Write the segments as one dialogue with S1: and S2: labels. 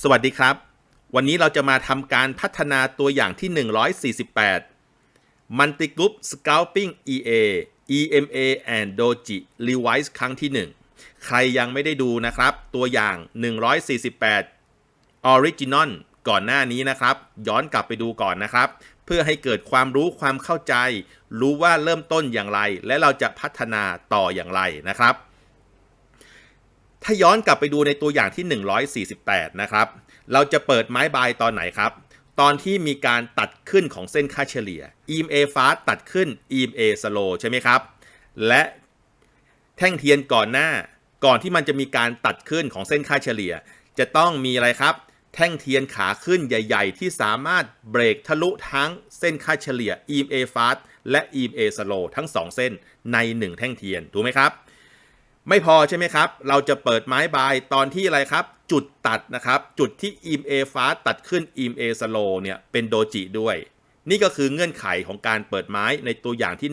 S1: สวัสดีครับ วันนี้เราจะมาทำการพัฒนาตัวอย่างที่ 148 Multi Group Scalping EA EMA and Doji Revise ครั้งที่ 1 ใครยังไม่ได้ดูนะครับ ตัวอย่าง 148 Original ก่อนหน้านี้นะครับ ย้อนกลับไปดูก่อนนะครับ เพื่อให้เกิดความรู้ความเข้าใจ รู้ว่าเริ่มต้นอย่างไร และเราจะพัฒนาต่ออย่างไรนะครับ ถ้าย้อนกลับไปดูในตัวอย่างที่ 148 นะครับ เราจะเปิดไม้บายตอนไหนครับ ตอนที่มีการตัดขึ้นของเส้นค่าเฉลี่ย EMA fast ตัดขึ้น EMA slow ใช่ไหมครับ และแท่งเทียนก่อนหน้า ก่อนที่มันจะมีการตัดขึ้นของเส้นค่าเฉลี่ย จะต้องมีอะไรครับ แท่งเทียนขาขึ้นใหญ่ ๆ ที่สามารถเบรกทะลุทั้งเส้นค่าเฉลี่ย EMA fast และ EMA slow ทั้ง 2 เส้นใน 1 แท่งเทียน ถูกไหมครับ ไม่พอใช่ไหมครับ เราจะเปิดไม้บายตอนที่อะไรครับ จุดตัดนะครับ จุดที่ EMA fast ตัดขึ้น EMA slow เนี่ยเป็นโดจิด้วย นี่ก็คือเงื่อนไขของการเปิดไม้ในตัวอย่างที่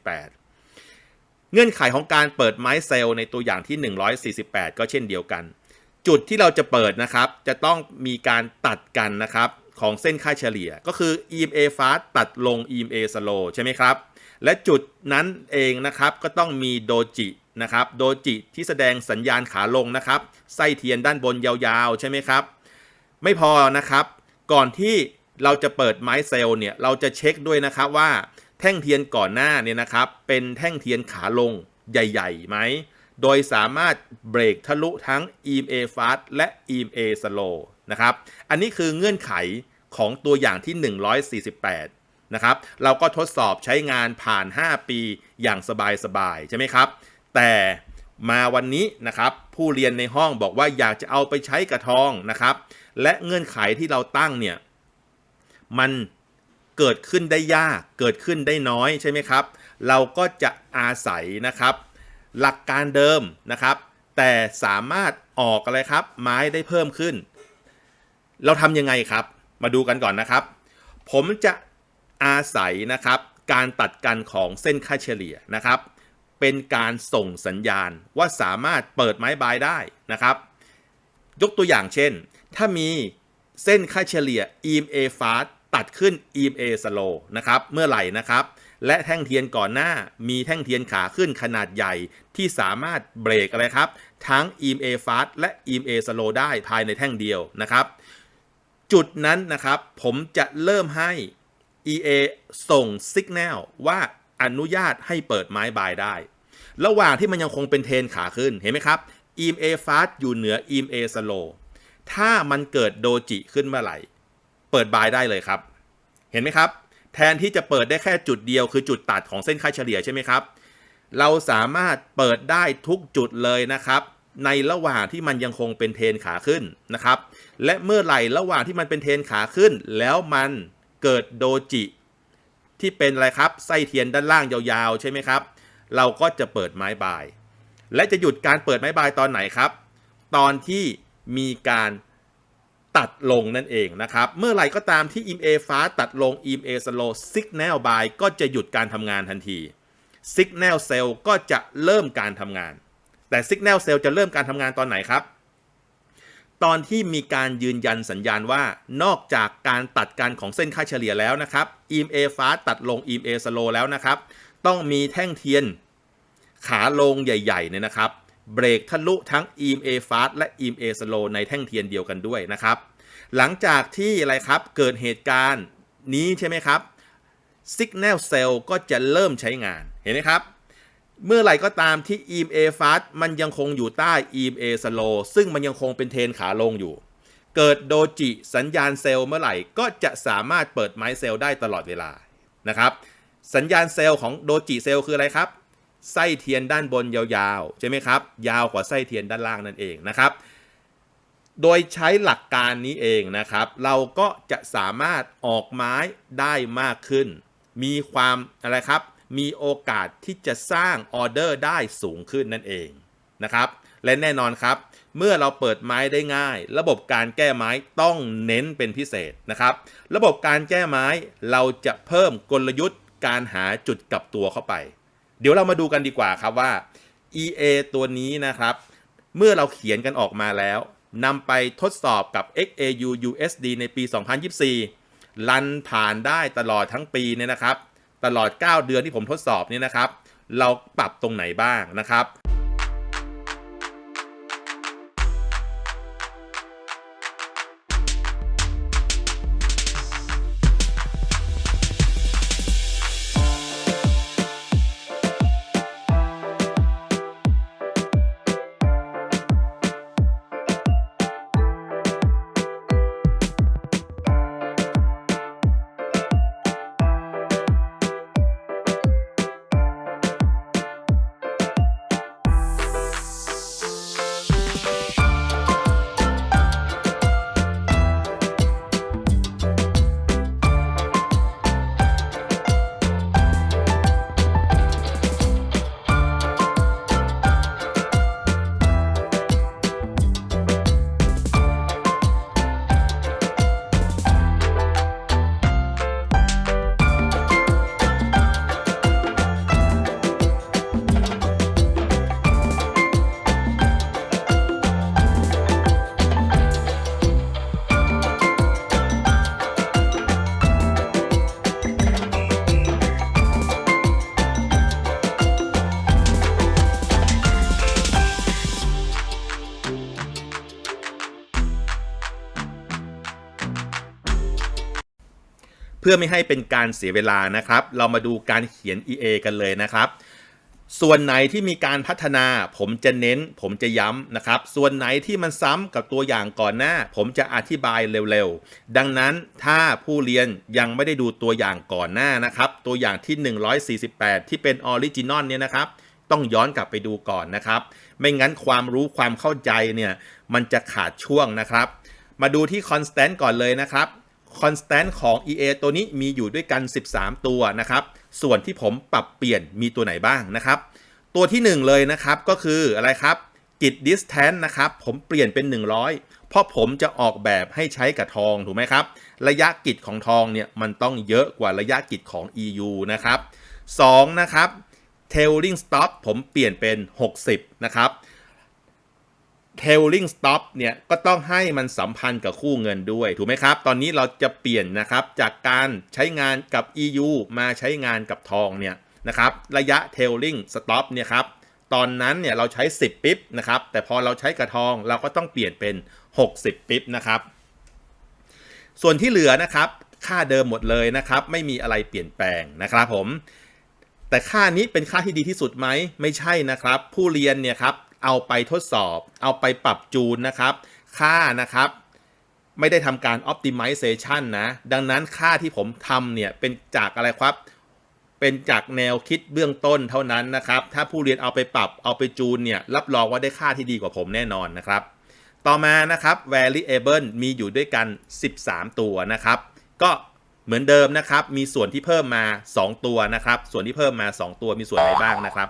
S1: 148 เงื่อนไขของการเปิดไม้เซลล์ในตัวอย่างที่ 148 ก็เช่นเดียวกัน จุดที่เราจะเปิดนะครับ จะต้องมีการตัดกันนะครับของเส้นค่าเฉลี่ยก็คือ EMA fast ตัดลง EMA slow ใช่ไหมครับ และจุดนั้นเองนะครับก็ต้องมีโดจิ นะครับ โดจิที่แสดงสัญญาณขาลงนะครับ ไส้เทียนด้านบนยาวๆ ใช่ไหมครับ ไม่พอนะครับ ก่อนที่เราจะเปิดไม้เซลล์เนี่ย เราจะเช็คด้วยนะครับว่าแท่งเทียนก่อนหน้าเนี่ยนะครับ เป็นแท่งเทียนขาลงใหญ่ๆไหม โดยสามารถเบรกทะลุทั้ง EMA fast และ EMA slow นะครับ อันนี้คือเงื่อนไขของตัวอย่างที่ 148 นะครับ เราก็ทดสอบใช้งานผ่าน 5 ปีอย่างสบายๆ ใช่ไหมครับ แต่มาวันนี้นะครับผู้เรียนในห้องบอกว่าอยากจะเอาไปใช้กระทองนะครับ และเงื่อนไขที่เราตั้งเนี่ยมันเกิดขึ้นได้ยากเกิดขึ้นได้น้อยใช่ไหมครับ เราก็จะอาศัยนะครับ หลักการเดิมนะครับ แต่สามารถออกอะไรครับ ไม้ได้เพิ่มขึ้น เราทำยังไงครับ มาดูกันก่อนนะครับ ผมจะอาศัยนะครับ การตัดกันของเส้นค่าเฉลี่ยนะครับ เป็นการส่งสัญญาณว่าสามารถเปิดไม้บายได้นะครับ ยกตัวอย่างเช่น ถ้ามีเส้นค่าเฉลี่ย EMA fast ตัดขึ้น EMA slow นะครับ เมื่อไหร่นะครับ และแท่งเทียนก่อนหน้ามีแท่งเทียนขาขึ้นขนาดใหญ่ที่สามารถเบรกอะไรครับ ทั้ง EMA fast และ EMA slow ได้ภายในแท่งเดียวนะครับ จุดนั้นนะครับ ผมจะเริ่มให้ EA ส่งสัญญาณว่าอนุญาตให้เปิดไม้บายได้ ระหว่างที่มันยังคงเป็นเทนขาขึ้นเห็นไหมครับ EMA fast อยู่เหนือ EMA slow ถ้ามันเกิดโดจิขึ้นเมื่อไหร่ เปิดบายได้เลยครับ เห็นไหมครับ แทนที่จะเปิดได้แค่จุดเดียวคือจุดตัดของเส้นค่าเฉลี่ยใช่ไหมครับ เราสามารถเปิดได้ทุกจุดเลยนะครับ ในระหว่างที่มันยังคงเป็นเทนขาขึ้นนะครับ และเมื่อไหร่ระหว่างที่มันเป็นเทนขาขึ้น แล้วมันเกิดโดจิ ที่เป็นอะไรครับไส้เทียนด้านล่างยาวๆ ใช่ไหมครับ เราก็จะเปิดไม้บาย และจะหยุดการเปิดไม้บายตอนไหนครับ ตอนที่มีการตัดลงนั่นเองนะครับ เมื่อไหร่ก็ตามที่ EMA fast ตัดลง EMA slow signal buy ก็จะหยุดการทำงานทันที signal cell ก็จะเริ่มการทำงาน แต่ signal cell จะเริ่มการทำงานตอนไหนครับ ตอนที่มีการยืนยันสัญญาณว่านอกจากการตัดกันของเส้นค่าเฉลี่ยแล้วนะครับ EMA fast ตัดลง EMA slow แล้วนะครับ ต้องมีแท่งเทียน ขาลงใหญ่ๆเนี่ยนะครับ เบรกทะลุทั้ง EMA fast และ EMA slow ในแท่งเทียนเดียวกันด้วยนะครับ หลังจากที่อะไรครับเกิดเหตุการณ์นี้ใช่ไหมครับ Signal Cell ก็จะเริ่มใช้งานเห็นไหมครับ เมื่อไหร่ก็ตามที่ EMA fast มันยังคงอยู่ใต้ EMA slow ซึ่งมันยังคงเป็นเทนขาลงอยู่เกิดโดจิสัญญาณเซลล์เมื่อไหร่ ก็จะสามารถเปิดไม้เซลล์ได้ตลอดเวลานะครับ สัญญาณเซลล์ของโดจิเซลล์คืออะไรครับ ไส้เทียนด้านบนยาวๆ ใช่ไหมครับ ยาวกว่าไส้เทียนด้านล่างนั่นเองนะครับ โดยใช้หลักการนี้เองนะครับ เราก็จะสามารถออกไม้ได้มากขึ้น มีความอะไรครับ มีโอกาสที่จะสร้างออเดอร์ได้สูงขึ้นนั่นเองนะครับ และแน่นอนครับ เมื่อเราเปิดไม้ได้ง่าย ระบบการแก้ไม้ต้องเน้นเป็นพิเศษนะครับ ระบบการแก้ไม้เราจะเพิ่มกลยุทธ์ การหาจุดกลับตัวเข้าไป เดี๋ยวเรามาดูกันดีกว่าครับว่า EA ตัวนี้นะครับ เมื่อเราเขียนกันออกมาแล้วนำไปทดสอบกับ XAU USD ในปี 2024 ลันผ่านได้ตลอดทั้งปีเนี่ยนะครับ ตลอด 9 เดือนที่ผมทดสอบเนี่ยนะครับ เราปรับตรงไหนบ้างนะครับ พื่อไม่ให้เป็นการเสียเวลานะครับ เรามาดูการเขียน EA กันเลยนะครับ ส่วนไหนที่มีการพัฒนา ผมจะเน้น ผมจะย้ำนะครับ ส่วนไหนที่มันซ้ำกับตัวอย่างก่อนหน้า ผมจะอธิบายเร็วๆ ดังนั้นถ้าผู้เรียนยังไม่ได้ดูตัวอย่างก่อนหน้านะครับ ตัวอย่างที่ 148 ที่เป็นออริจินอลเนี่ยนะครับต้องย้อนกลับไปดูก่อนนะครับ ไม่งั้นความรู้ความเข้าใจเนี่ยมันจะขาดช่วงนะครับ มาดูที่ constant ก่อนเลยนะครับ constant ของ EA ตัวนี้มีอยู่ด้วยกัน 13 ตัวนะครับ ส่วนที่ผมปรับเปลี่ยนมีตัวไหนบ้างนะครับ ตัวที่ 1 เลยนะครับก็คืออะไรครับกิจ distance นะครับ ผมเปลี่ยนเป็น 100 เพราะผมจะออกแบบให้ใช้กับทองถูกไหมครับ ระยะกิจของทองเนี่ยมันต้องเยอะกว่าระยะกิจของ EU นะครับ2นะครับ tailing stop ผมเปลี่ยนเป็น 60 นะครับ tailing stop เนี่ยก็ต้องให้มันสัมพันธ์กับคู่เงินด้วย ถูกไหมครับ ตอนนี้เราจะเปลี่ยนนะครับจากการใช้งานกับ EU มาใช้งานกับทองเนี่ยนะครับระยะ tailing stop เนี่ยครับตอนนั้นเนี่ยเราใช้ 10 ปิ๊บนะครับแต่พอเราใช้กับทองเราก็ต้องเปลี่ยนเป็น 60 ปิ๊บนะครับส่วนที่เหลือนะครับค่าเดิมหมดเลยนะครับไม่มีอะไรเปลี่ยนแปลงนะครับผมแต่ค่านี้เป็นค่าที่ดีที่สุดไหมไม่ใช่นะครับ ผู้เรียนเนี่ยครับ เอาไปทดสอบ เอาไปปรับจูนนะครับ ค่านะครับ ไม่ได้ทำการ optimization นะ ดังนั้นค่าที่ผมทำเนี่ย เป็นจากอะไรครับ เป็นจากแนวคิดเบื้องต้นเท่านั้นนะครับ ถ้าผู้เรียนเอาไปปรับเอาไปจูนเนี่ย รับรองว่าได้ค่าที่ดีกว่าผมแน่นอนนะครับ ต่อมานะครับ variable มีอยู่ด้วยกัน 13 ตัวนะครับ ก็เหมือนเดิมนะครับ มีส่วนที่เพิ่มมา 2 ตัวนะครับ ส่วนที่เพิ่มมา 2 ตัวมีส่วนไหนบ้างนะครับ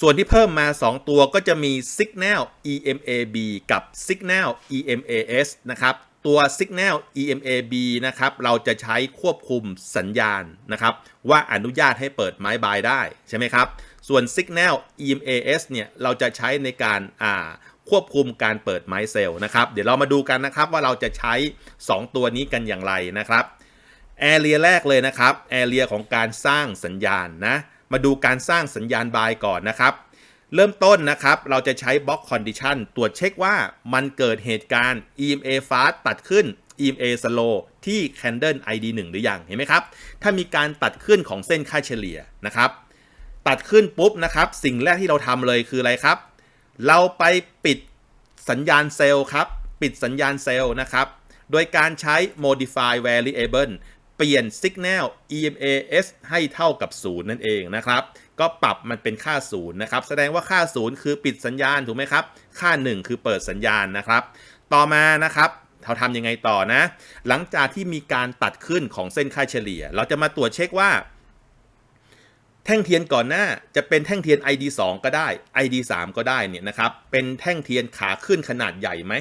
S1: ส่วนที่เพิ่มมา 2 ตัวก็จะมี Signal EMAB กับ Signal EMAS นะครับ ตัว Signal EMAB นะครับ เราจะใช้ควบคุมสัญญาณนะครับ ว่าอนุญาตให้เปิดไม้บายได้ใช่ไหมครับ ส่วน Signal EMAS เนี่ย เราจะใช้ในการอ่าควบคุมการเปิดไม้เซลล์นะครับ เดี๋ยวเรามาดูกันนะครับว่าเราจะใช้ 2 ตัวนี้กันอย่างไรนะครับแอเรียแรกเลยนะครับแอเรียของการสร้างสัญญาณนะ มาดูการสร้างสัญญาณบายก่อนนะครับ เริ่มต้นนะครับ เราจะใช้ Block Condition ตรวจเช็คว่ามันเกิดเหตุการณ์ EMA fast ตัดขึ้น EMA slow ที่ Candle ID 1 หรือยังเห็นไหมครับ ถ้ามีการตัดขึ้นของเส้นค่าเฉลี่ยนะครับ ตัดขึ้นปุ๊บนะครับ สิ่งแรกที่เราทำเลยคืออะไรครับ เราไปปิดสัญญาณเซลล์ครับ ปิดสัญญาณเซลล์นะครับ โดยการใช้ modify variable เปลี่ยน signal EMAS ให้เท่ากับ 0 นั่นเองนะครับ ก็ปรับมันเป็นค่า 0 นะครับ แสดงว่าค่า 0 คือปิดสัญญาณถูกไหมครับ ค่า 1 คือเปิดสัญญาณนะครับ ต่อมานะครับเราทำยังไงต่อนะ หลังจากที่มีการตัดขึ้นของเส้นค่าเฉลี่ย เราจะมาตรวจเช็คว่า แท่งเทียนก่อนหน้าจะเป็นแท่งเทียน ID 2ก็ได้ ID 3ก็ได้เนี่ยนะครับ เป็นแท่งเทียนขาขึ้นขนาดใหญ่ไหม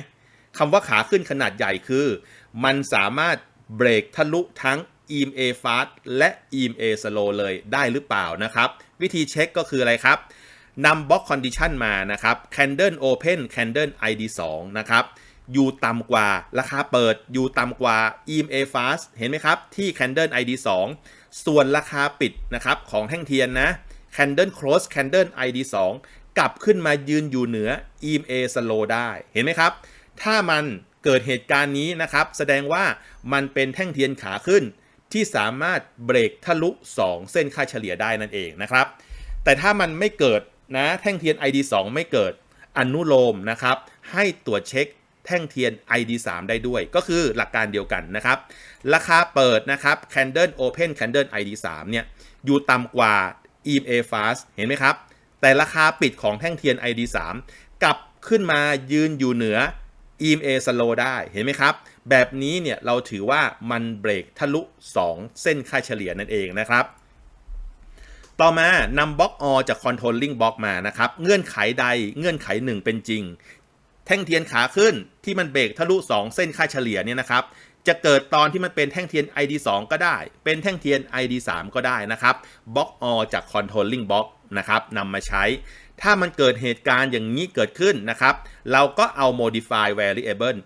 S1: คำว่าขาขึ้นขนาดใหญ่คือ มันสามารถ เบรกทะลุทั้ง EMA fast และ EMA slow เลยได้หรือเปล่านะครับ วิธีเช็คก็คืออะไรครับนำบล็อกคอนดิชันมานะครับ Candle Open Candle ID 2นะครับอยู่ต่ำกว่าราคาเปิดอยู่ต่ำกว่า EMA Fast เห็นไหมครับ ที่ Candle ID 2 ส่วนราคาปิดนะครับของแท่งเทียนนะ Candle Close Candle ID 2 กลับขึ้นมายืนอยู่เหนือ EMA Slow ได้เห็นไหมครับ ถ้ามัน เกิดเหตุการณ์นี้นะครับ แสดงว่ามันเป็นแท่งเทียนขาขึ้น ที่สามารถเบรกทะลุ 2 เส้นค่าเฉลี่ยได้นั่นเองนะครับ แต่ถ้ามันไม่เกิดนะแท่งเทียน ID 2 ไม่เกิดอนุโลมนะครับ ให้ตรวจเช็คแท่งเทียน ID 3 ได้ด้วย ก็คือหลักการเดียวกันนะครับ ราคาเปิดนะครับ Candle Open Candle ID 3 เนี่ยอยู่ต่ำกว่า EMA Fast เห็นไหมครับ แต่ราคาปิดของแท่งเทียน ID 3 กลับขึ้นมายืนอยู่เหนือ EMA Slow ได้เห็นไหมครับ แบบนี้เนี่ยเราถือว่ามันเบรกทะลุ 2 เส้นค่าเฉลี่ยนั่นเองนะครับ ต่อมานำบล็อกอจาก controlling block มานะครับ เงื่อนไขใดเงื่อนไขหนึ่งเป็นจริง แท่งเทียนขาขึ้นที่มันเบรกทะลุ 2 เส้นค่าเฉลี่ยเนี่ยนะครับจะเกิดตอนที่มันเป็นแท่งเทียน ID 2 ก็ได้ เป็นแท่งเทียน ID 3 ก็ได้นะครับบล็อกอจาก controlling block นะครับนำมาใช้ ถ้ามันเกิดเหตุการณ์อย่างนี้เกิดขึ้นนะครับ เราก็เอา modify variable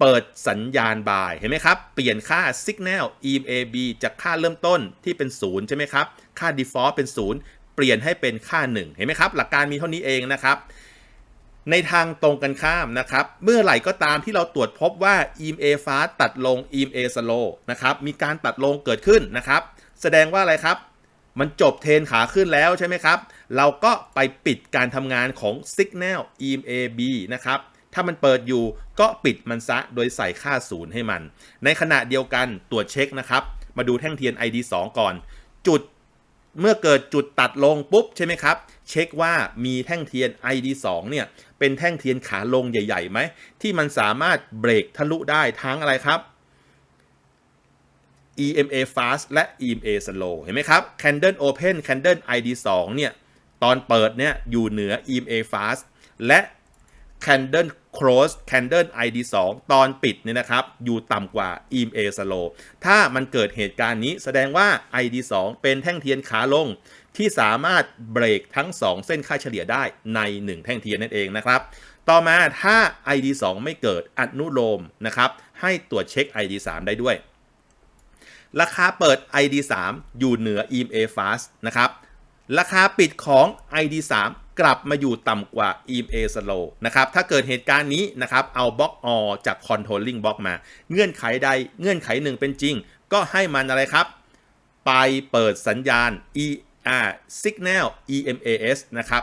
S1: เปิดสัญญาณบายเห็นไหมครับ เปลี่ยนค่า signal EMAB จากค่าเริ่มต้นที่เป็น 0 ใช่ไหมครับ ค่า default เป็น 0 เปลี่ยนให้เป็นค่า 1 เห็นไหมครับ หลักการมีเท่านี้เองนะครับ ในทางตรงกันข้ามนะครับ เมื่อไหร่ก็ตามที่เราตรวจพบว่า EMA fast ตัดลง EMA slow นะครับ มีการตัดลงเกิดขึ้นนะครับ แสดงว่าอะไรครับ มันจบเทนขาขึ้นแล้วใช่ไหมครับ เราก็ไปปิดการทำงานของ Signal EMAB นะครับ ถ้ามันเปิดอยู่ก็ปิดมันซะโดยใส่ค่าศูนย์ให้มัน ในขณะเดียวกันตรวจเช็คนะครับ มาดูแท่งเทียน ID 2 ก่อน จุดเมื่อเกิดจุดตัดลงปุ๊บใช่ไหมครับ เช็คว่ามีแท่งเทียน ID 2เนี่ยเป็นแท่งเทียนขาลงใหญ่ๆไหมที่มันสามารถเบรกทะลุได้ทั้งอะไรครับ EMA fast และ EMA slow เห็นไหมครับ Candle Open Candle ID 2เนี่ย ตอนเปิดเนี่ยอยู่เหนือ EMA fast และ Candle Close Candle ID 2 ตอนปิดเนี่ยนะครับ อยู่ต่ำกว่า EMA slow ถ้ามันเกิดเหตุการณ์นี้แสดงว่า ID 2 เป็นแท่งเทียนขาลง ที่สามารถเบรกทั้ง 2 เส้นค่าเฉลี่ยได้ใน 1 แท่งเทียนนั่นเองนะครับ ต่อมาถ้า ID 2 ไม่เกิดอนุโลมนะครับ ให้ตรวจเช็ค ID 3 ได้ด้วย ราคาเปิด ID 3 อยู่เหนือ EMA Fast นะครับ ราคาปิดของ ID 3 กลับมาอยู่ต่ำกว่า EMA Slow นะครับ ถ้าเกิดเหตุการณ์นี้นะครับ เอาบล็อกอจาก Controlling Block มา เงื่อนไขใดเงื่อนไขหนึ่งเป็นจริง ก็ให้มันอะไรครับ ไปเปิดสัญญาณ E R Signal EMAS นะครับ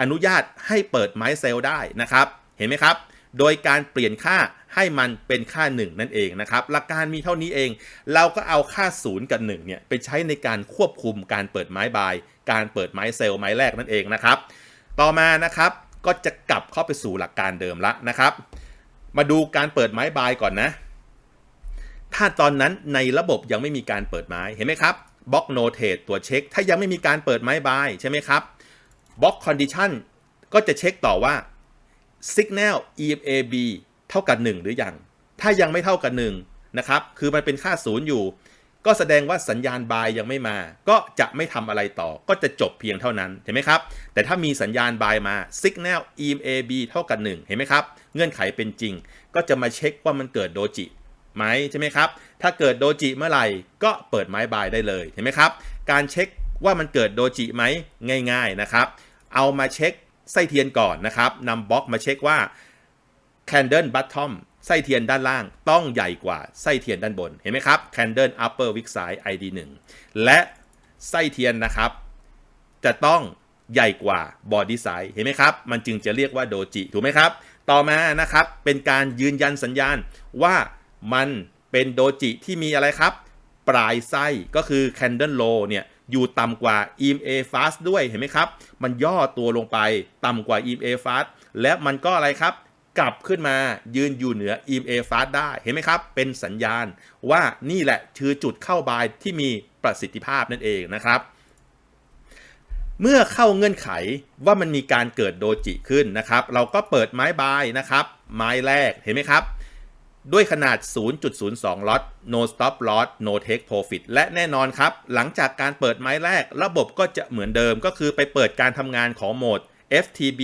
S1: อนุญาตให้เปิดไม้เซลได้นะครับ เห็นไหมครับ โดยการเปลี่ยนค่าให้มันเป็นค่า 1 นั่นเองนะครับ หลักการมีเท่านี้เอง เราก็เอาค่า 0 กับ1เนี่ยไปใช้ในการควบคุมการเปิดไม้บาย การเปิดไม้เซลล์ไม้แรกนั่นเองนะครับ ต่อมานะครับก็จะกลับเข้าไปสู่หลักการเดิมละนะครับ มาดูการเปิดไม้บายก่อนนะ ถ้าตอนนั้นในระบบยังไม่มีการเปิดไม้เห็นไหมครับบล็อกโนเทตตัวเช็ค ถ้ายังไม่มีการเปิดไม้บายใช่ไหมครับบล็อกคอนดิชันก็จะเช็คต่อว่า Signal EMAB เท่ากับ 1 หรือยัง ถ้ายังไม่เท่ากับ1นะครับ คือมันเป็นค่าศูนย์อยู่ ก็แสดงว่าสัญญาณบายยังไม่มา ก็จะไม่ทำอะไรต่อ ก็จะจบเพียงเท่านั้น เห็นไหมครับ แต่ถ้ามีสัญญาณบายมา Signal EMAB เท่ากับ 1 เห็นไหมครับ เงื่อนไขเป็นจริง ก็จะมาเช็คว่ามันเกิดโดจิไหมใช่ไหมครับ ถ้าเกิดโดจิเมื่อไหร่ ก็เปิดไม้บายได้เลย เห็นไหมครับ การเช็คว่ามันเกิดโดจิไหมง่าย ๆนะครับ เอามาเช็ค ไส้เทียนก่อนนะครับนำบล็อกมาเช็คว่า Candle Bottom ไส้เทียนด้านล่างต้องใหญ่กว่าไส้เทียนด้านบน เห็นไหมครับ Candle Upper Wick Side ID 1และไส้เทียนนะครับ จะต้องใหญ่กว่า Body Size เห็นไหมครับ มันจึงจะเรียกว่าโดจิถูกไหมครับ ต่อมานะครับเป็นการยืนยันสัญญาณว่ามันเป็นโดจิที่มีอะไรครับ ปลายไส้ก็คือ Candle Low เนี่ย อยู่ต่ำกว่า EMA Fast ด้วยเห็นไหมครับ มันย่อตัวลงไปต่ำกว่า EMA Fast และมันก็อะไรครับ กลับขึ้นมายืนอยู่เหนือ EMA Fast ได้เห็นไหมครับ เป็นสัญญาณว่านี่แหละคือจุดเข้าบายที่มีประสิทธิภาพนั่นเองนะครับเมื่อเข้าเงื่อนไขว่ามันมีการเกิดโดจิขึ้นนะครับ เราก็เปิดไม้บายนะครับ ไม้แรกเห็นไหมครับ ด้วยขนาด 0.02 ล็อต no stop loss no take profit และแน่นอนครับ หลังจากการเปิดไม้แรก ระบบก็จะเหมือนเดิมก็คือไปเปิดการทำงานของโหมด FTB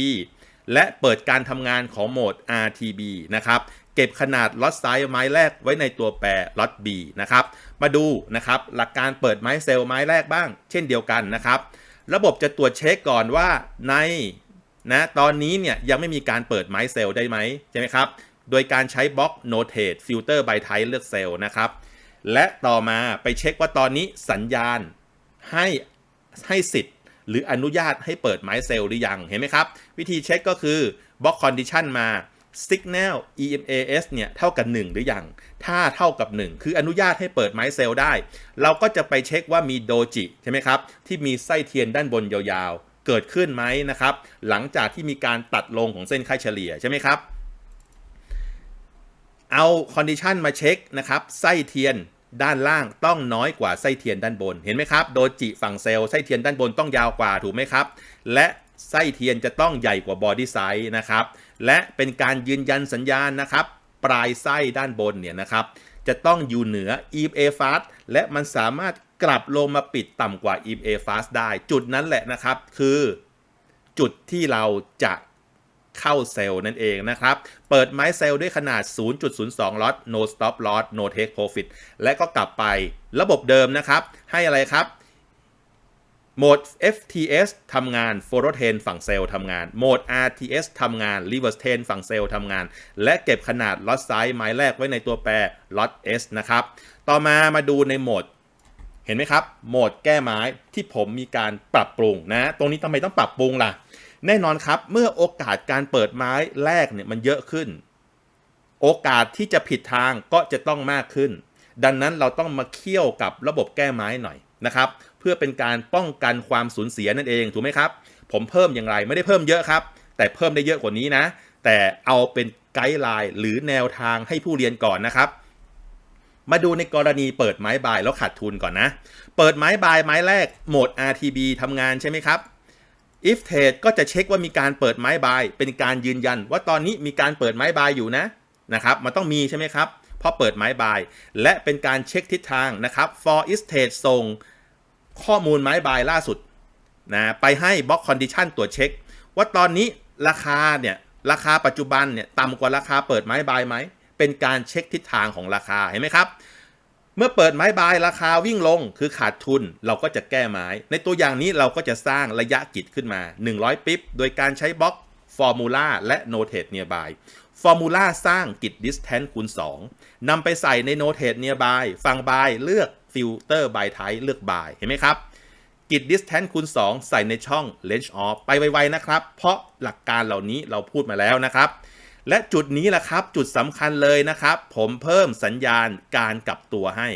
S1: และเปิดการทำงานของโหมด RTB นะครับ เก็บขนาดล็อตไซส์ไม้แรกไว้ในตัวแปรล็อต B นะครับ มาดูนะครับ หลักการเปิดไม้เซลล์ไม้แรกบ้าง เช่นเดียวกันนะครับ ระบบจะตรวจเช็คก่อนว่าในนะตอนนี้เนี่ยยังไม่มีการเปิดไม้เซลล์ได้ไหมใช่ไหมครับ โดยการใช้บล็อก Notate Filter by Type เลือกเซลล์นะครับ และต่อมาไปเช็คว่าตอนนี้สัญญาณให้ให้สิทธิ์ หรืออนุญาตให้เปิดไม้เซลล์หรือยังเห็นไหมครับ วิธีเช็คก็คือบล็อก Condition มา Signal EMAS เนี่ยเท่ากับ 1 หรือยัง ถ้าเท่ากับ 1 คืออนุญาตให้เปิดไม้เซลล์ได้ เราก็จะไปเช็คว่ามีโดจิใช่ไหมครับ ที่มีไส้เทียนด้านบนยาวๆ เกิดขึ้นไหมนะครับ หลังจากที่มีการตัดลงของเส้นค่าเฉลี่ยใช่ไหมครับ เอาคอนดิชันมาเช็คนะครับไส้เทียนด้านล่างต้องน้อยกว่าไส้เทียนด้านบนเห็นไหมครับโดจิฝั่งเซลล์ไส้เทียนด้านบนต้องยาวกว่าถูกไหมครับ และไส้เทียนจะต้องใหญ่กว่าบอดี้ไซส์นะครับและเป็นการยืนยันสัญญาณนะครับ ปลายไส้ด้านบนเนี่ยนะครับ จะต้องอยู่เหนือ EMA fast และมันสามารถกลับลงมาปิดต่ำกว่า EMA fast ได้ จุดนั้นแหละนะครับ คือ จุดที่เราจะ เข้าเซลล์นั่นเองนะครับ เปิดไม้เซลล์ด้วยขนาด 0.02 ล็อต no stop loss no take profit และก็กลับไประบบเดิมนะครับ ให้อะไรครับโหมด FTS ทำงาน f o r o t e n ฝั่งเซลล์ทำงาน โหมด RTS ทำงาน Reverse t e n ฝั่งเซลล์ทำงาน และเก็บขนาด lot size ไม้แรกไว้ในตัวแปร lot S นะครับ ต่อมามาดูในโหมด เห็นไหมครับ โหมดแก้ไม้ที่ผมมีการปรับปรุงนะ ตรงนี้ทำไมต้องปรับปรุงล่ะ แน่นอนครับ เมื่อโอกาสการเปิดไม้แรกเนี่ยมันเยอะขึ้น โอกาสที่จะผิดทางก็จะต้องมากขึ้น ดังนั้นเราต้องมาเคี่ยวกับระบบแก้ไม้หน่อยนะครับ เพื่อเป็นการป้องกันความสูญเสียนั่นเองถูกไหมครับ ผมเพิ่มอย่างไรไม่ได้เพิ่มเยอะครับ แต่เพิ่มได้เยอะกว่านี้นะ แต่เอาเป็นไกด์ไลน์หรือแนวทางให้ผู้เรียนก่อนนะครับ มาดูในกรณีเปิดไม้บายแล้วขาดทุนก่อนนะ เปิดไม้บายไม้แรกโหมด RTB ทำงานใช่ไหมครับ if trade ก็จะเช็คว่ามีการเปิดไม้บายเป็นการยืนยัน ว่าตอนนี้มีการเปิดไม้บายอยู่นะนะครับมันต้องมีใช่ไหมครับเพราะเปิดไม้บาย และเป็นการเช็คทิศทางนะครับ for is trade ส่งข้อมูลไม้บายล่าสุดนะไปให้ box condition ตรวจเช็ค ว่าตอนนี้ราคาเนี่ยราคาปัจจุบันเนี่ยต่ำกว่าราคาเปิดไม้บายไหมเป็นการเช็คทิศทางของราคาเห็นไหมครับ เมื่อเปิดไม้บายราคาวิ่งลงคือขาดทุนเราก็จะแก้ไม้ ในตัวอย่างนี้เราก็จะสร้างระยะกิจขึ้นมา 100 ปิ๊บ โดยการใช้บล็อกฟอร์มูลาและ Notate Nearby ฟอร์มูลาสร้างกิจ Distance คูณ 2นำไปใส่ใน Notate Nearby ฝั่ง by เลือก Filter by Type เลือก by เห็นไหมครับกิจ distance คูณ 2 ใส่ในช่อง range off ไปไวๆนะครับ เพราะหลักการเหล่านี้เราพูดมาแล้วนะครับ และจุดนี้แหละครับ จุดสำคัญเลยนะครับ ผมเพิ่มสัญญาณการกลับตัวให้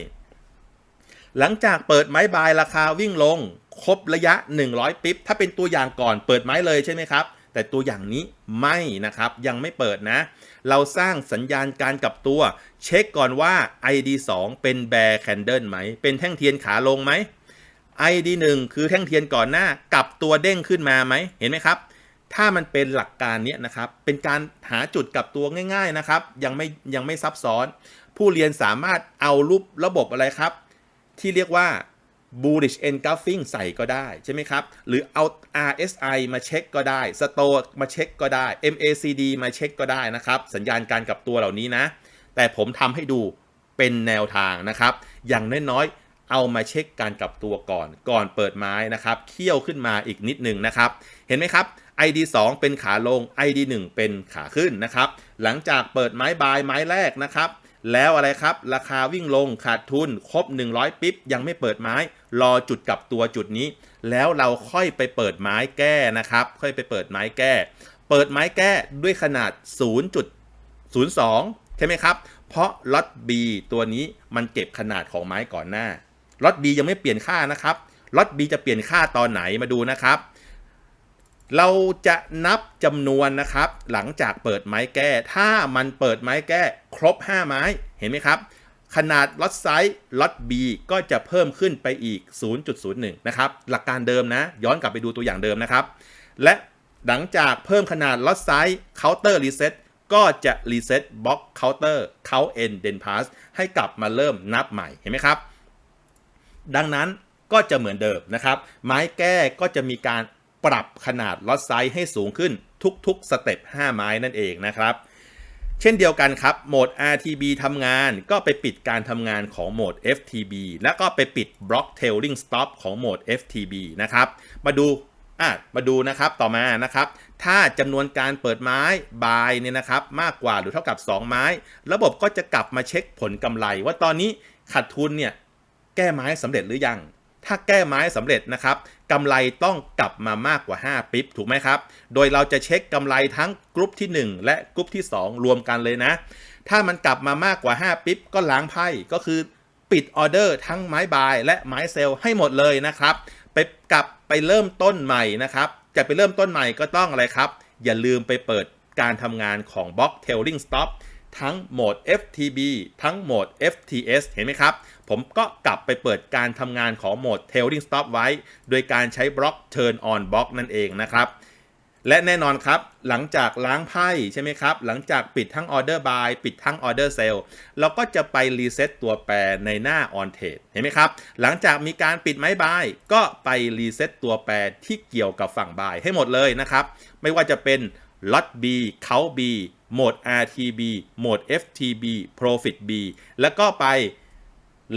S1: หลังจากเปิดไม้บายราคาวิ่งลง ครบระยะ 100 ปิ๊บถ้าเป็นตัวอย่างก่อนเปิดไม้เลยใช่ไหมครับ แต่ตัวอย่างนี้ไม่นะครับยังไม่เปิดนะ เราสร้างสัญญาณการกลับตัว เช็คก่อนว่า ID 2 เป็น bear candle ไหม เป็นแท่งเทียนขาลงไหม ID 1 คือแท่งเทียนก่อนหน้ากลับตัวเด้งขึ้นมาไหมเห็นไหมครับ ถ้ามันเป็นหลักการเนี้ยนะครับ เป็นการหาจุดกลับตัวง่าย ๆนะครับ ยังไม่ยังไม่ซับซ้อน ผู้เรียนสามารถเอารูประบบอะไรครับ ที่เรียกว่า bullish engulfing ใส่ก็ได้ใช่ไหมครับ หรือเอา RSI มาเช็คก็ได้ Sto มาเช็คก็ได้ MACD มาเช็คก็ได้นะครับ สัญญาณการกลับตัวเหล่านี้นะ แต่ผมทำให้ดูเป็นแนวทางนะครับ อย่างน้อยๆ เอามาเช็คการกลับตัวก่อน ก่อนเปิดไม้นะครับ เคี่ยวขึ้นมาอีกนิดหนึ่งนะครับ เห็นไหมครับ ID 2 เป็นขาลง ID 1 เป็นขาขึ้นนะครับ หลังจากเปิดไม้บายไม้แรกนะครับ แล้วอะไรครับ ราคาวิ่งลงขาดทุน ครบ 100 ปิ๊บ ยังไม่เปิดไม้ รอจุดกลับตัวจุดนี้ แล้วเราค่อยไปเปิดไม้แก้นะครับ ค่อยไปเปิดไม้แก้ เปิดไม้แก้ด้วยขนาด 0.02 ใช่ไหมครับ เพราะล็อต B ตัวนี้มันเก็บขนาดของไม้ก่อนหน้าล็อต B ยังไม่เปลี่ยนค่านะครับล็อต B จะเปลี่ยนค่าตอนไหนมาดูนะครับ เราจะนับจำนวนนะครับ หลังจากเปิดไม้แก้ ถ้ามันเปิดไม้แก้ครบ 5 ไม้เห็นไหมครับ ขนาดล็อตไซส์ล็อต B ก็จะเพิ่มขึ้นไปอีก 0.01 นะครับ หลักการเดิมนะ ย้อนกลับไปดูตัวอย่างเดิมนะครับ และหลังจากเพิ่มขนาดล็อตไซส์เคาน์เตอร์รีเซ็ตก็จะรีเซ็ตบล็อกเคาน์เตอร์เขาน์เอ็นเดนพาสให้กลับมาเริ่มนับใหม่เห็นไหมครับ ดังนั้นก็จะเหมือนเดิมนะครับ ไม้แก้ก็จะมีการ ปรับขนาดล็อตไซส์ให้สูงขึ้นทุกๆสเต็ป5ไม้นั่นเองนะครับ เช่นเดียวกันครับ โหมด RTB ทำงานก็ไปปิดการทำงานของโหมด FTB แล้วก็ไปปิด Block Tailing Stop ของโหมด FTB นะครับ มาดูอะมาดูนะครับต่อมานะครับ ถ้าจำนวนการเปิดไม้บายเนี่ยนะครับ มากกว่าหรือเท่ากับ 2 ไม้ ระบบก็จะกลับมาเช็คผลกำไร ว่าตอนนี้ขาดทุนเนี่ยแก้ไม้สำเร็จหรือยัง ถ้าแก้ไม้สำเร็จนะครับ กำไรต้องกลับมามากกว่า 5 ปิ๊บถูกไหมครับ โดยเราจะเช็คกำไรทั้งกรุ๊ปที่ 1 และกรุ๊ปที่ 2 รวมกันเลยนะ ถ้ามันกลับมามากกว่า 5 ปิ๊บก็ล้างไพ่ก็คือปิดออเดอร์ทั้งไม้บายและไม้เซลล์ให้หมดเลยนะครับ ไปกลับไปเริ่มต้นใหม่นะครับ จะไปเริ่มต้นใหม่ก็ต้องอะไรครับ อย่าลืมไปเปิดการทำงานของ Block Tailing Stop ทั้งโหมด FTB ทั้งโหมด FTS เห็นไหมครับ ผมก็กลับไปเปิดการทำงานของโหมด Tailing Stop ไว้ โดยการใช้บล็อก Turn on Block นั่นเองนะครับและแน่นอนครับ หลังจากล้างไพ่ใช่ไหมครับ หลังจากปิดทั้ง Order Buy ปิดทั้ง Order Sell เราก็จะไปรีเซ็ตตัวแปรในหน้า On Trade เห็นไหมครับ หลังจากมีการปิดไม้บายก็ไปรีเซ็ตตัวแปรที่เกี่ยวกับฝั่งบายให้หมดเลยนะครับ ไม่ว่าจะเป็นล็อต B เขา B โหมด RTB โหมด FTB Profit B แล้วก็ไป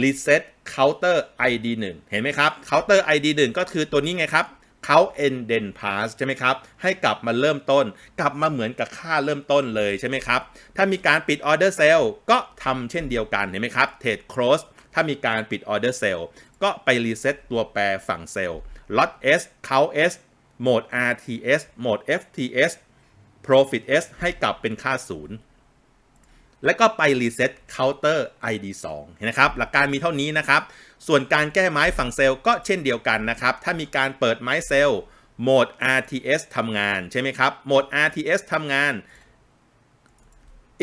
S1: Reset Counter ID 1 เห็นไหมครับ Counter ID 1 ก็คือตัวนี้ไงครับเขา end den pass ใช่ไหมครับ ให้กลับมาเริ่มต้น กลับมาเหมือนกับค่าเริ่มต้นเลยใช่ไหมครับ ถ้ามีการปิด order sale ก็ทำเช่นเดียวกันเห็นไหมครับ trade close ถ้ามีการปิด order sale ก็ไป reset ตัวแปรฝั่ง sale lot S count S โหมด RTS โหมด FTS Profit S ให้กลับเป็นค่าศูนย์ แล้วก็ไป Reset Counter ID 2เห็นนะครับ หลักการมีเท่านี้นะครับ ส่วนการแก้ไม้ฝั่งเซลล์ก็เช่นเดียวกันนะครับ ถ้ามีการเปิดไม้เซลล์โหมด RTS ทำงานใช่ไหมครับ โหมด RTS ทำงาน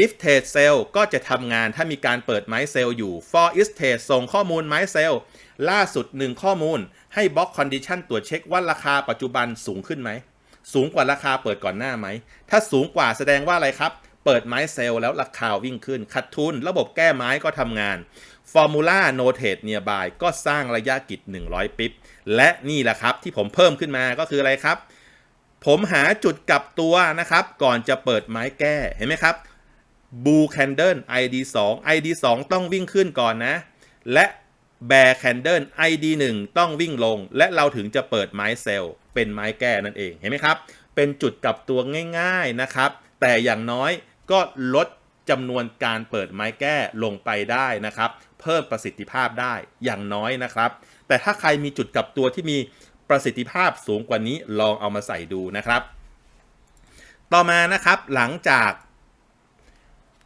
S1: if trade sale ก็จะทำงานถ้ามีการเปิดไม้เซลล์อยู่ for is trade ส่งข้อมูลไม้เซลล์ล่าสุด 1 ข้อมูล ให้ block condition ตรวจเช็คว่าราคาปัจจุบันสูงขึ้นไหม สูงกว่าราคาเปิดก่อนหน้าไหม ถ้าสูงกว่าแสดงว่าอะไรครับ เปิดไม้เซลล์แล้วราคาวิ่งขึ้นขัดทุน ระบบแก้ไม้ก็ทำงาน Formula No Trade Nearby ก็สร้างระยะกิจ 100 ปิ๊บและนี่แหละครับที่ผมเพิ่มขึ้นมาก็คืออะไรครับ ผมหาจุดกลับตัวนะครับ ก่อนจะเปิดไม้แก้เห็นไหมครับ Blue Candle ID 2 ID 2 ต้องวิ่งขึ้นก่อนนะ และ Bear Candle ID 1 ต้องวิ่งลง และเราถึงจะเปิดไม้เซลล์เป็นไม้แก้นั่นเองเห็นไหมครับ เป็นจุดกลับตัวง่าย ๆนะครับ แต่อย่างน้อย ก็ลดจำนวนการเปิดไม้แก้ลงไปได้นะครับ เพิ่มประสิทธิภาพได้อย่างน้อยนะครับ แต่ถ้าใครมีจุดกลับตัวที่มีประสิทธิภาพสูงกว่านี้ลองเอามาใส่ดูนะครับ ต่อมานะครับหลังจาก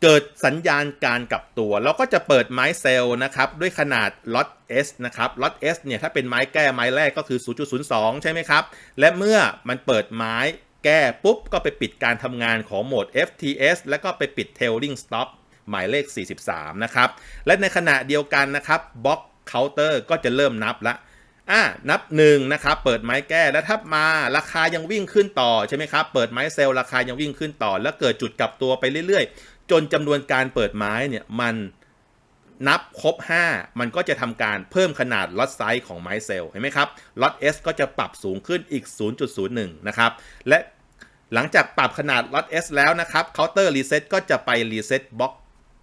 S1: เกิดสัญญาณการกลับตัว เราก็จะเปิดไม้เซลล์นะครับ ด้วยขนาดล็อต S นะครับล็อต S เนี่ยถ้าเป็นไม้แก้ไม้แรกก็คือ 0.02 ใช่ไหมครับ และเมื่อมันเปิดไม้ แก้ปุ๊บก็ไปปิดการทำงานของโหมด FTS แล้วก็ไปปิด Tailing Stop หมายเลข 43 นะครับ และในขณะเดียวกันนะครับบล็อกเคาน์เตอร์ก็จะเริ่มนับละอะนับ1นะครับเปิดไม้แก้แล้วถ้ามาราคายังวิ่งขึ้นต่อใช่ไหมครับเปิดไม้เซลล์ราคายังวิ่งขึ้นต่อ แล้วเกิดจุดกลับตัวไปเรื่อยๆ จนจำนวนการเปิดไม้เนี่ยมัน นับครบ 5 มันก็จะทำการเพิ่มขนาดล็อตไซส์ของไม้เซลล์เห็นไหมครับล็อต S ก็จะปรับสูงขึ้นอีก 0.01 นะครับ และหลังจากปรับขนาดล็อต S แล้วนะครับเคาน์เตอร์รีเซ็ตก็จะไปรีเซ็ตบล็อก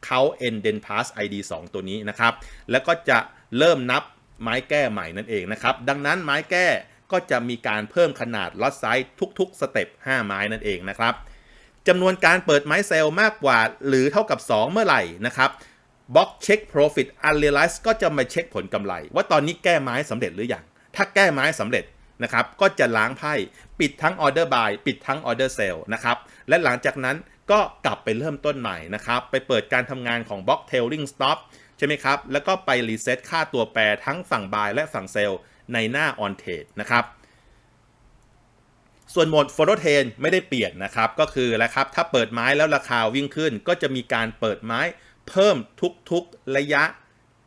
S1: เขาเอ็นเดนพาส ID 2 ตัวนี้นะครับ แล้วก็จะเริ่มนับไม้แก้ใหม่นั่นเองนะครับ ดังนั้นไม้แก้ก็จะมีการเพิ่มขนาดล็อตไซส์ทุกๆสเต็ป5ไม้นั่นเองนะครับจำนวนการเปิดไม้เซลล์มากกว่าหรือเท่ากับ 2 เมื่อไหร่นะครับ บล็อกเช็ค profit unrealized ก็จะมาเช็คผลกำไร ว่าตอนนี้แก้ไม้สำเร็จหรือยัง ถ้าแก้ไม้สำเร็จนะครับ ก็จะล้างไพ่ปิดทั้ง order buy ปิดทั้ง order sell นะครับ และหลังจากนั้นก็กลับไปเริ่มต้นใหม่นะครับ ไปเปิดการทำงานของ block tailing stop ใช่ไหมครับ แล้วก็ไปรีเซ็ตค่าตัวแปรทั้งฝั่ง buy และฝั่ง sell ในหน้า on trade นะครับส่วนโหมด photo t r a i n ไม่ได้เปลี่ยนนะครับ ก็คือแล้วครับ ถ้าเปิดไม้แล้วราคาวิ่งขึ้น ก็จะมีการเปิดไม้ เพิ่มทุกๆระยะ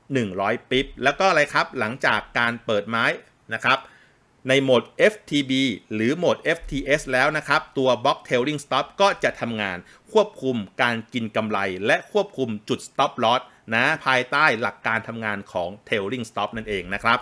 S1: 100 ปิบแล้วก็อะไรครับหลังจากการเปิดไม้นะครับในโหมด FTB หรือโหมด FTS แล้วนะครับ ตัว Block Tailing Stop ก็จะทำงานควบคุมการกินกำไร และควบคุมจุด Stop Loss นะภายใต้หลักการทำงานของ Tailing Stop นั่นเองนะครับ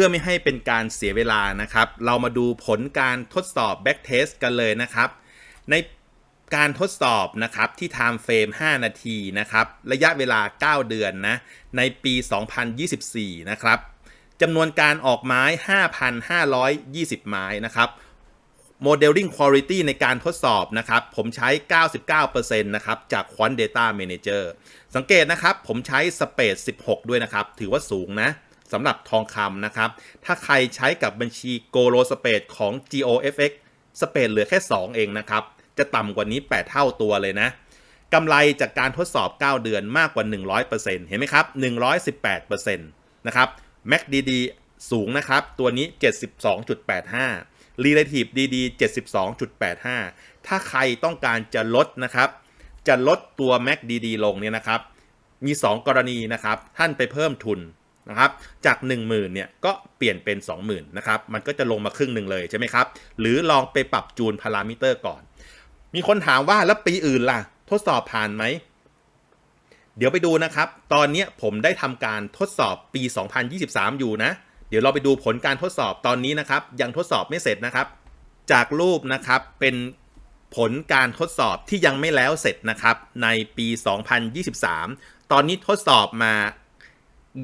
S1: พื่อไม่ให้เป็นการเสียเวลานะครับ เรามาดูผลการทดสอบ back test กันเลยนะครับ ในการทดสอบนะครับที่ time frame 5 นาทีนะครับ ระยะเวลา 9 เดือนนะ ในปี 2024 นะครับจำนวนการออกไม้ 5,520 ไม้นะครับ Modeling Quality ในการทดสอบนะครับ ผมใช้ 99%นะครับ จาก Quant Data Manager สังเกตนะครับ ผมใช้ Space 16 ด้วยนะครับ ถือว่าสูงนะ สำหรับทองคำนะครับ ถ้าใครใช้กับบัญชี Golo Space ของ GOFX Space เหลือแค่ 2 เองนะครับ จะต่ำกว่านี้ 8 เท่าตัวเลยนะกำไรจากการทดสอบ 9 เดือนมากกว่า 100%เห็นไหมครับ 118%นะครับ MACDD สูงนะครับ ตัวนี้ 72.85 Relative DD 72.85 ถ้าใครต้องการจะลดนะครับ จะลดตัว MACDD ลงเนี่ยนะครับ มี 2 กรณีนะครับ ท่านไปเพิ่มทุน นะครับจาก 10,000เนี่ยก็เปลี่ยนเป็น 20,000นะครับมันก็จะลงมาครึ่งหนึ่งเลยใช่ไหมครับหรือลองไปปรับจูนพารามิเตอร์ก่อน มีคนถามว่าแล้วปีอื่นล่ะ ทดสอบผ่านไหมเดี๋ยวไปดูนะครับ ตอนนี้ผมได้ทำการทดสอบปี 2023 อยู่นะ เดี๋ยวเราไปดูผลการทดสอบตอนนี้นะครับ ยังทดสอบไม่เสร็จนะครับ จากรูปนะครับเป็นผลการทดสอบที่ยังไม่แล้วเสร็จนะครับ ในปี 2023 ตอนนี้ทดสอบมา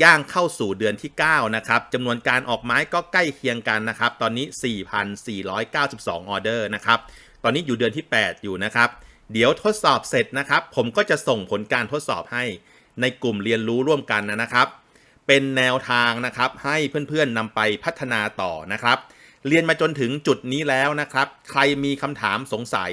S1: ย่างเข้าสู่เดือนที่ 9 นะครับจำนวนการออกไม้ก็ใกล้เคียงกันนะครับ ตอนนี้ 4,492 ออเดอร์นะครับ ตอนนี้อยู่เดือนที่ 8 อยู่นะครับ เดี๋ยวทดสอบเสร็จนะครับ ผมก็จะส่งผลการทดสอบให้ในกลุ่มเรียนรู้ร่วมกันนะครับ เป็นแนวทางนะครับ ให้เพื่อนๆนำไปพัฒนาต่อนะครับ เรียนมาจนถึงจุดนี้แล้วนะครับ ใครมีคำถามสงสัย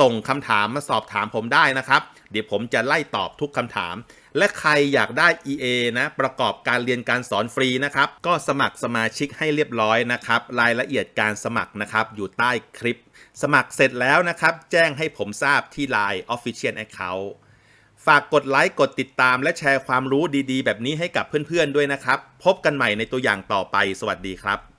S1: ส่งคำถามมาสอบถามผมได้นะครับ เดี๋ยวผมจะไล่ตอบทุกคำถาม และใครอยากได้ EA นะประกอบการเรียนการสอนฟรีนะครับก็สมัครสมาชิกให้เรียบร้อยนะครับรายละเอียดการสมัครนะครับอยู่ใต้คลิป สมัครเสร็จแล้วนะครับ แจ้งให้ผมทราบที่ Line Official Account ฝากกดไลค์กดติดตามและแชร์ความรู้ดีๆ แบบนี้ให้กับเพื่อนๆด้วยนะครับ พบกันใหม่ในตัวอย่างต่อไป สวัสดีครับ